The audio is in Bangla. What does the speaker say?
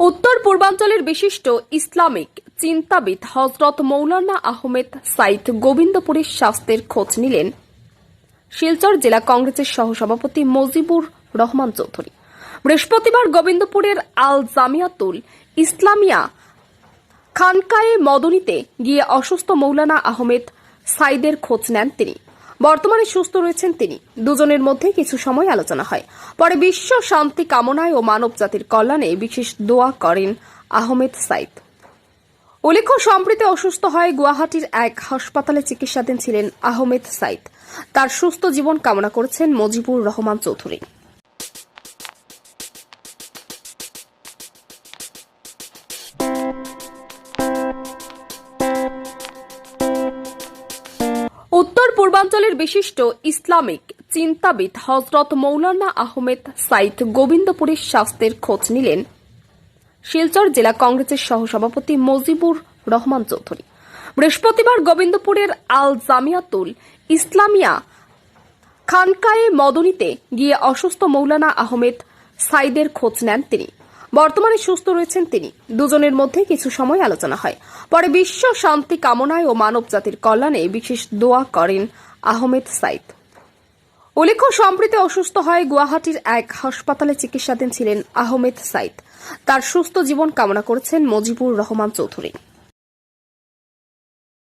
উত্তর পূর্বাঞ্চলের বিশিষ্ট ইসলামিক চিন্তাবিদ হজরত মৌলানা আহমেদ সাইদ গোবিন্দপুরের স্বাস্থ্যের খোঁজ নিলেন শিলচর জেলা কংগ্রেসের সহসভাপতি মজিবুর রহমান চৌধুরী। বৃহস্পতিবার গোবিন্দপুরের আল জামিয়াতুল ইসলামিয়া খানকায়ে মদনীতে গিয়ে অসুস্থ মৌলানা আহমেদ সাইদের খোঁজ নেন তিনি। বর্তমানে সুস্থ রয়েছেন তিনি। দুজনের মধ্যে কিছু সময় আলোচনা হয়। পরে বিশ্ব শান্তি কামনায় ও মানব জাতির কল্যাণে বিশেষ দোয়া করেন আহমেদ সাইদ। উল্লেখ্য, সম্প্রীতি অসুস্থ হয় গুয়াহাটির এক হাসপাতালে চিকিৎসাধীন ছিলেন আহমেদ সাইদ। তার সুস্থ জীবন কামনা করেছেন মজিবুর রহমান চৌধুরী। উত্তর পূর্বাঞ্চলের বিশিষ্ট ইসলামিক চিন্তাবিদ হজরত মৌলানা আহমেদ সাইদ গোবিন্দপুরের স্বাস্থ্যের খোঁজ নিলেন শিলচর জেলা কংগ্রেসের সহসভাপতি মজিবুর রহমান চৌধুরী। বৃহস্পতিবার গোবিন্দপুরের আল জামিয়াতুল ইসলামিয়া খানকায়ে মদনীতে গিয়ে অসুস্থ মৌলানা আহমেদ সাইদের খোঁজ নেন তিনি। বর্তমানে সুস্থ রয়েছেন তিনি। দুজনের মধ্যে কিছু সময় আলোচনা হয়। পরে বিশ্ব শান্তি কামনায় ও মানব জাতির কল্যাণে বিশেষ দোয়া করেন আহমেদ সাইদ। উল্লেখ্য, সম্প্রতি অসুস্থ হয় গুয়াহাটির এক হাসপাতালে চিকিৎসাধীন ছিলেন আহমেদ সাইদ। তার সুস্থ জীবন কামনা করেছেন মজিবুর রহমান চৌধুরী।